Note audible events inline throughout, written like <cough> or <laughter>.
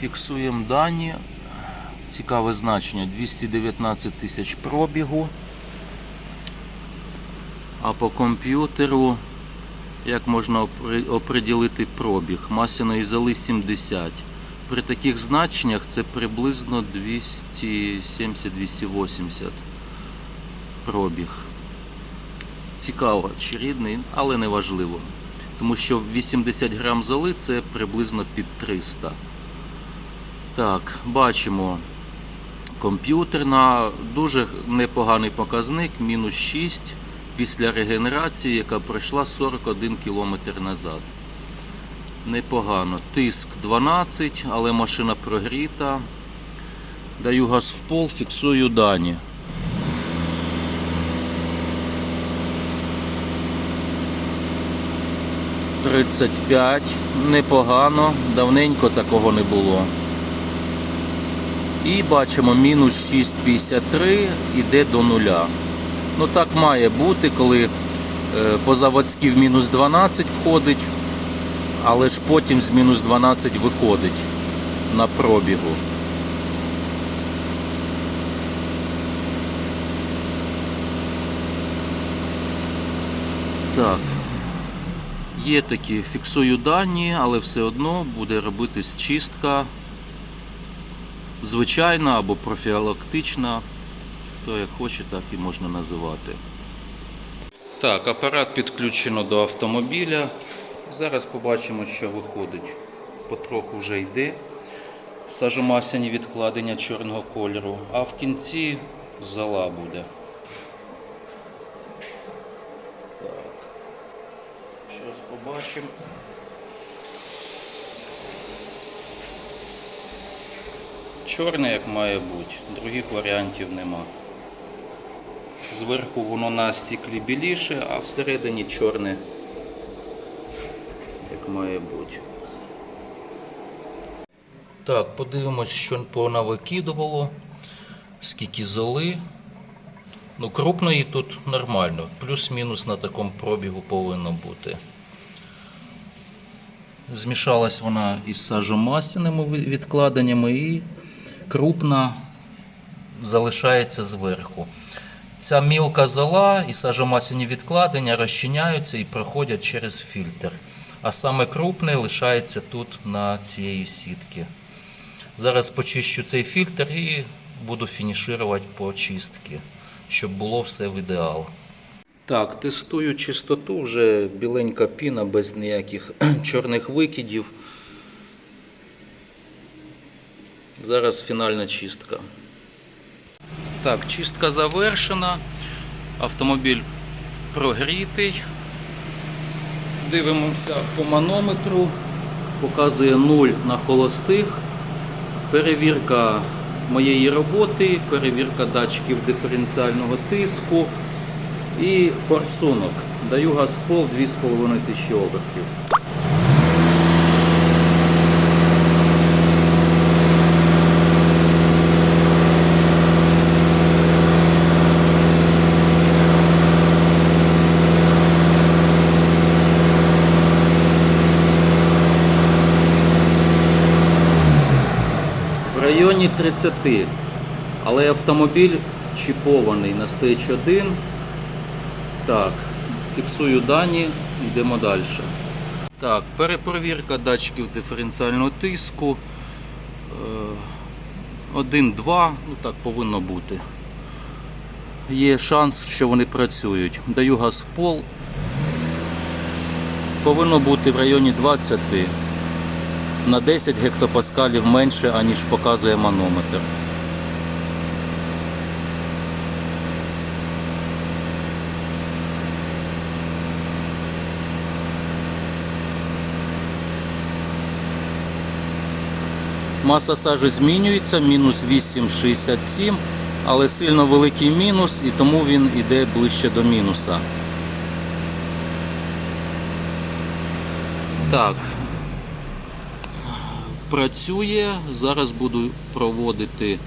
Фіксуємо дані. Цікаве значення 219 тисяч пробігу. А по комп'ютеру як можна оприділити пробіг? Масляної золи 70. При таких значеннях це приблизно 270-280 пробіг. Цікаво, чи рідний, але не важливо. Тому що 80 грам золи це приблизно під 300. Так, бачимо комп'ютерна, дуже непоганий показник, мінус 6 після регенерації, яка пройшла 41 км назад. Непогано. Тиск 12, але машина прогріта. Даю газ в пол, фіксую дані. Тридцять п'ять. Непогано, давненько такого не було. І бачимо мінус 6,53 іде до нуля. Ну так має бути, коли е, по заводськи в мінус 12 входить, але ж потім з мінус 12 виходить на пробігу. Так. Є такі, фіксую дані, але все одно буде робитись чистка звичайна або профілактична. Хто як хоче, так і можна називати. Так, апарат підключено до автомобіля. Зараз побачимо, що виходить. Потроху вже йде. Сажомасяні відкладення чорного кольору, а в кінці зола буде. Так. Щось побачимо. Чорне як має бути, других варіантів нема. Зверху воно на стіклі біліше, а всередині чорне, як має бути. Так, подивимось, що понавикидувало, скільки золи. Ну, крупної тут нормально, плюс-мінус на такому пробігу повинно бути. Змішалась вона із сажомасними відкладеннями і крупна залишається зверху. Ця мілка зола і сажомасляні відкладення розчиняються і проходять через фільтр. А саме крупне лишається тут на цієї сітки. Зараз почищу цей фільтр і буду фінішувати по чистки, щоб було все в ідеал. Так, тестую чистоту, вже біленька піна без ніяких <clears throat> чорних викидів. Зараз фінальна чистка. Так, чистка завершена. Автомобіль прогрітий. Дивимося по манометру. Показує 0 на холостих. Перевірка моєї роботи, перевірка датчиків диференціального тиску і форсунок. Даю газ пол 2,5 тисячі обертів. В районі 30, але автомобіль чіпований на Stage 1. Так, фіксую дані, йдемо далі. Так, перепровірка датчиків диференціального тиску. 1-2, ну так повинно бути. Є шанс, що вони працюють. Даю газ в пол. Повинно бути в районі 20 на 10 гектопаскалів менше, аніж показує манометр. Маса сажі змінюється, мінус 8,67, але сильно великий мінус і тому він йде ближче до мінуса. Так, працює. Зараз буду проводити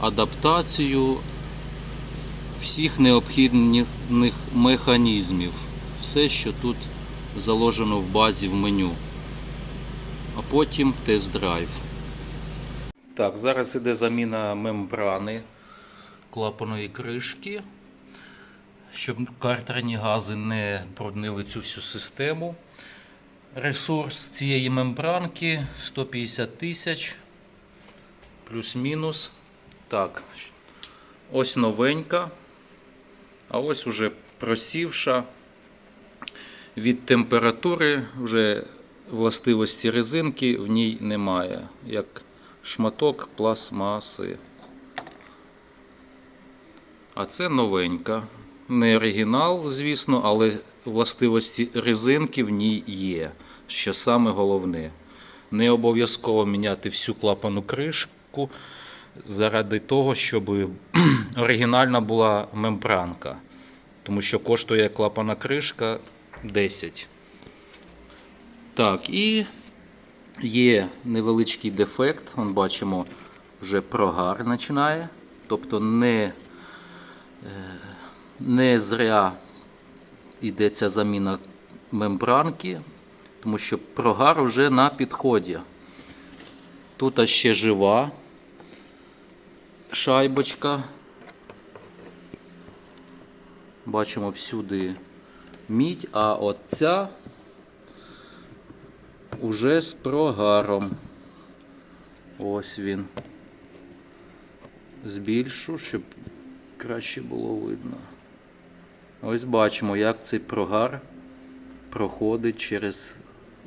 адаптацію всіх необхідних механізмів. Все, що тут заложено в базі в меню. А потім тест-драйв. Так, зараз іде заміна мембрани клапаної кришки, щоб картерні гази не бруднили цю всю систему. Ресурс цієї мембранки 150 тисяч плюс-мінус. Так, ось новенька, а ось уже просівша від температури, вже властивості резинки в ній немає, як шматок пластмаси. А це новенька. Не оригінал, звісно, але властивості резинки в ній є. Що саме головне. Не обов'язково міняти всю клапану кришку заради того, щоб <clears throat> оригінальна була мембранка. Тому що коштує клапана кришка 10. Так, і є невеличкий дефект. Вон бачимо, вже прогар починає. Тобто не, е, не зря йдеться заміна мембранки, тому що прогар вже на підході. Тут ще жива шайбочка. Бачимо всюди мідь, а от ця уже з прогаром. Ось він. Збільшу, щоб краще було видно. Ось бачимо, як цей прогар проходить через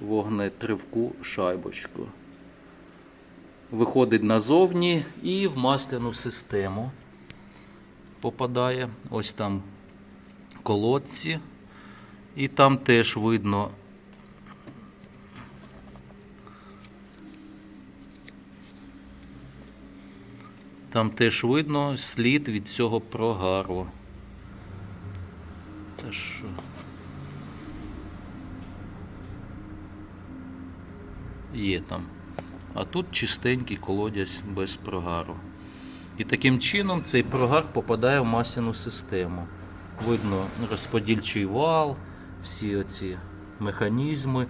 вогнетривку шайбочку. Виходить назовні і в масляну систему попадає. Ось там колодці. І там теж видно. Там теж видно слід від цього прогару. Та що? Є там. А тут чистенький колодязь без прогару. І таким чином цей прогар попадає в масляну систему. Видно розподільчий вал, всі оці механізми.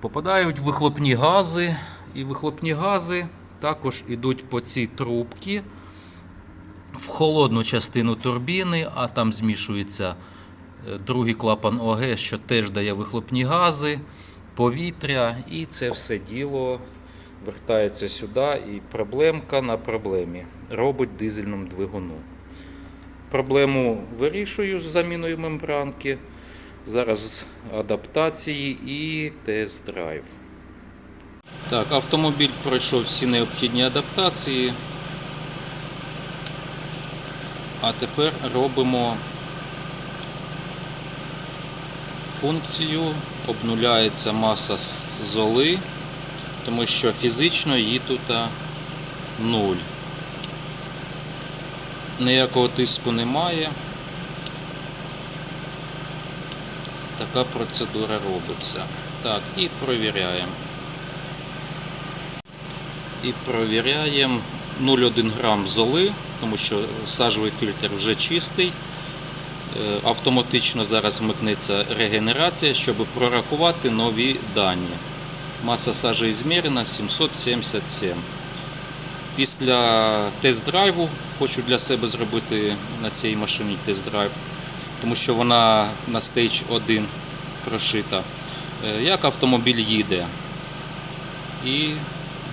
Попадають вихлопні гази, і вихлопні гази також йдуть по цій трубці в холодну частину турбіни, а там змішується е, другий клапан ОГ, що теж дає вихлопні гази, повітря, і це все діло вертається сюди, і проблемка на проблемі робить дизельному двигуну. Проблему вирішую з заміною мембранки. Зараз адаптації і тест-драйв. Так, автомобіль пройшов всі необхідні адаптації. А тепер робимо функцію, обнуляється маса золи, тому що фізично її тут нуль. Ніякого тиску немає. Така процедура робиться. Так, і провіряємо. І провіряємо 0,1 грам золи, тому що сажовий фільтр вже чистий. Е, Автоматично зараз вмикнеться регенерація, щоб прорахувати нові дані. Маса сажі змірена 777. Після тест-драйву хочу для себе зробити на цій машині тест-драйв, тому що вона на стейдж 1 прошита. Е, Як автомобіль їде, і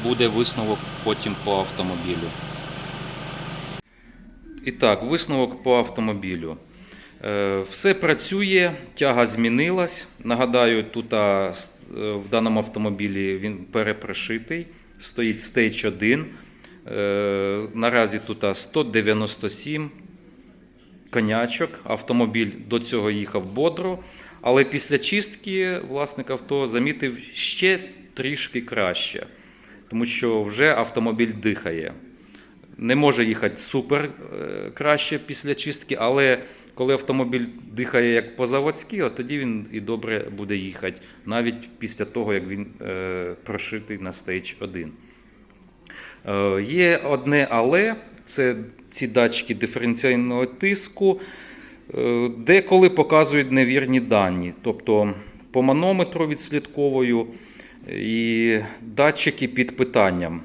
буде висновок потім по автомобілю. І так, висновок по автомобілю. Е, Все працює, тяга змінилась. Нагадаю, тут е, в даному автомобілі він перепрошитий, стоїть Stage 1. Е, Наразі тут 197 конячок. Автомобіль до цього їхав бодро, але після чистки власник авто замітив ще трішки краще, тому що вже автомобіль дихає. Не може їхати супер е, краще після чистки, але коли автомобіль дихає як по-заводськи, от тоді він і добре буде їхати, навіть після того, як він е, прошитий на стейдж 1. Е, Є одне але це ці датчики диференційного тиску, деколи показують невірні дані. Тобто по манометру відслідковую і датчики під питанням.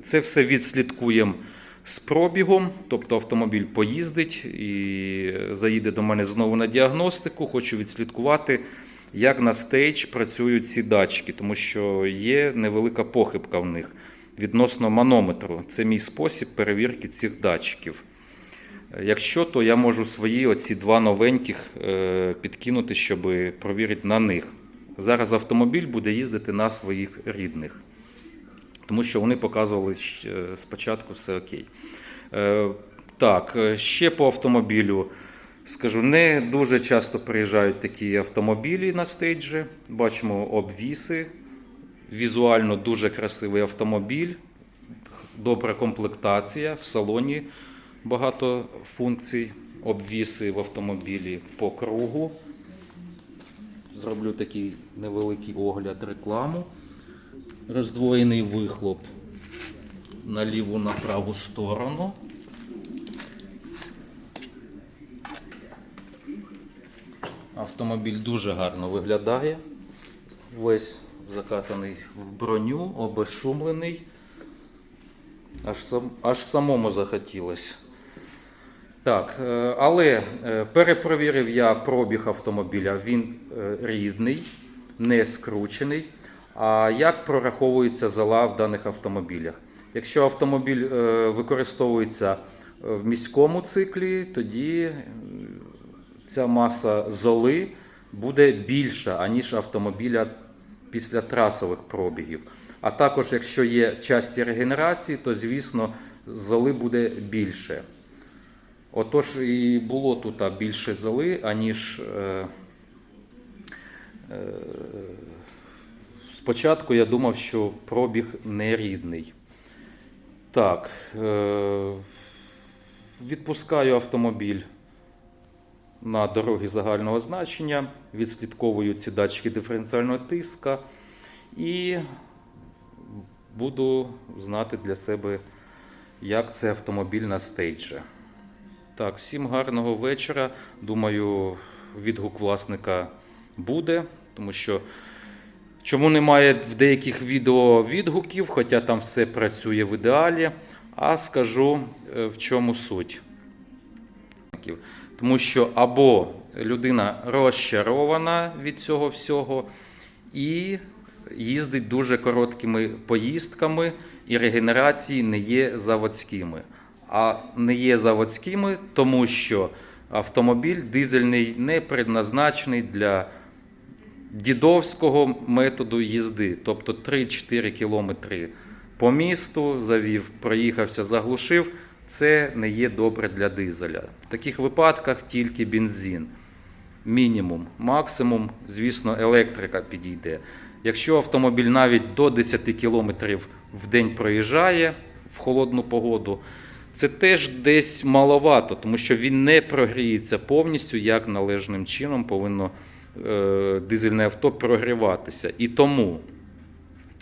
Це все відслідкуємо з пробігом, тобто автомобіль поїздить і заїде до мене знову на діагностику. Хочу відслідкувати, як на стейдж працюють ці датчики, тому що є невелика похибка в них відносно манометру. Це мій спосіб перевірки цих датчиків. Якщо, то я можу свої оці два новеньких е, підкинути, щоб провірити на них. Зараз автомобіль буде їздити на своїх рідних, тому що вони показували е, спочатку все окей. Е, Так, е, ще по автомобілю. Скажу, не дуже часто приїжджають такі автомобілі на стейджі. Бачимо обвіси. Візуально дуже красивий автомобіль, добра комплектація в салоні багато функцій, обвіси в автомобілі по кругу. Зроблю такий невеликий огляд рекламу. Роздвоєний вихлоп на ліву на праву сторону. Автомобіль дуже гарно виглядає. Весь закатаний в броню, обезшумлений. Аж, сам, аж самому захотілося. Так, е, але е, перепровірив я пробіг автомобіля. Він е, рідний, не скручений. А як прораховується зала в даних автомобілях? Якщо автомобіль е, використовується е, в міському циклі, тоді е, ця маса золи буде більша, аніж автомобіля після трасових пробігів. А також, якщо є часті регенерації, то звісно золи буде більше. Отож, і було тут більше золи, аніж е, е, спочатку я думав, що пробіг нерідний. Так, е, відпускаю автомобіль на дороги загального значення, відслідковую ці датчики диференціального тиска і буду знати для себе, як це автомобіль на стейджі. Так, всім гарного вечора. Думаю, відгук власника буде, тому що чому немає в деяких відео відгуків, хоча там все працює в ідеалі, а скажу е, в чому суть. Тому що або людина розчарована від цього всього і їздить дуже короткими поїздками, і регенерації не є заводськими. А не є заводськими, тому що автомобіль дизельний не предназначений для дідовського методу їзди, тобто 3-4 кілометри по місту завів, проїхався, заглушив. Це не є добре для дизеля. В таких випадках тільки бензин. Мінімум, максимум, звісно, електрика підійде. Якщо автомобіль навіть до 10 км в день проїжджає в холодну погоду, це теж десь маловато, тому що він не прогріється повністю, як належним чином повинно дизельне авто прогріватися. І тому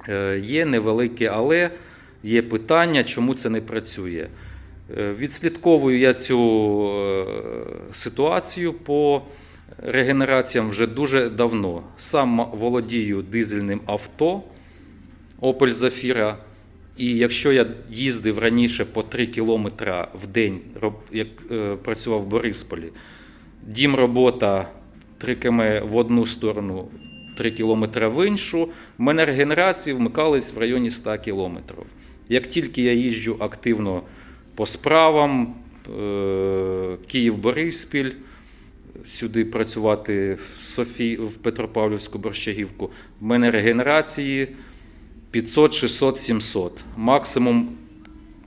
е, є невелике але, є питання, чому це не працює. Е, Відслідковую я цю е, ситуацію по регенераціям вже дуже давно. Сам володію дизельним авто Opel Zafira. І якщо я їздив раніше по 3 кілометри в день, як е, працював в Борисполі, дім робота 3 км в одну сторону, 3 км в іншу, в мене регенерації вмикались в районі 100 км. Як тільки я їжджу активно по справам, е, Київ-Бориспіль, сюди працювати в, Софі, в Петропавлівську Борщагівку, в мене регенерації 500, 600, 700. Максимум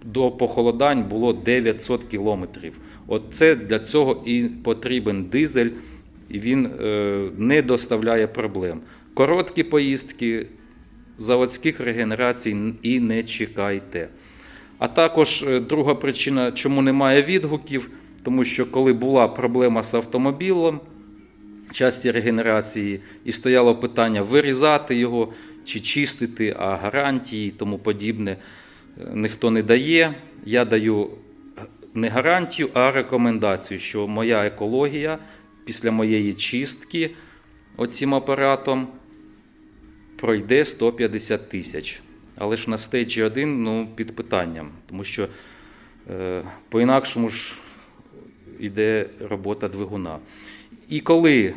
до похолодань було 900 кілометрів. От це для цього і потрібен дизель, і він е, не доставляє проблем. Короткі поїздки, заводських регенерацій і не чекайте. А також е, друга причина, чому немає відгуків, тому що коли була проблема з автомобілем, часті регенерації, і стояло питання вирізати його чи чистити, а гарантії і тому подібне е, ніхто не дає. Я даю не гарантію, а рекомендацію, що моя екологія після моєї чистки оцим апаратом пройде 150 тисяч. але ж на стейджі 1 ну, під питанням, тому що е, по-інакшому ж йде робота двигуна. І коли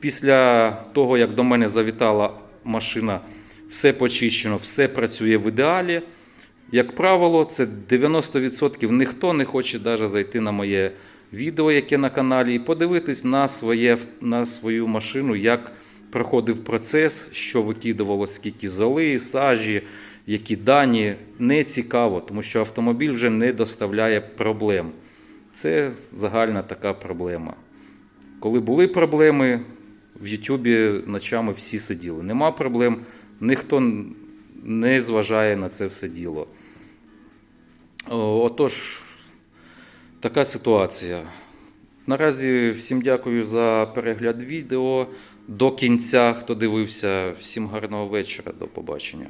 після того, як до мене завітала машина, все почищено, все працює в ідеалі, як правило, це 90% ніхто не хоче навіть зайти на моє відео, яке на каналі, і подивитись на, своє, на свою машину, як проходив процес, що викидувалось, скільки золи, сажі, які дані. Не цікаво, тому що автомобіль вже не доставляє проблем. Це загальна така проблема. Коли були проблеми, в Ютубі ночами всі сиділи. Нема проблем, ніхто не зважає на це все діло. Отож, така ситуація. Наразі всім дякую за перегляд відео. До кінця, хто дивився, всім гарного вечора, до побачення.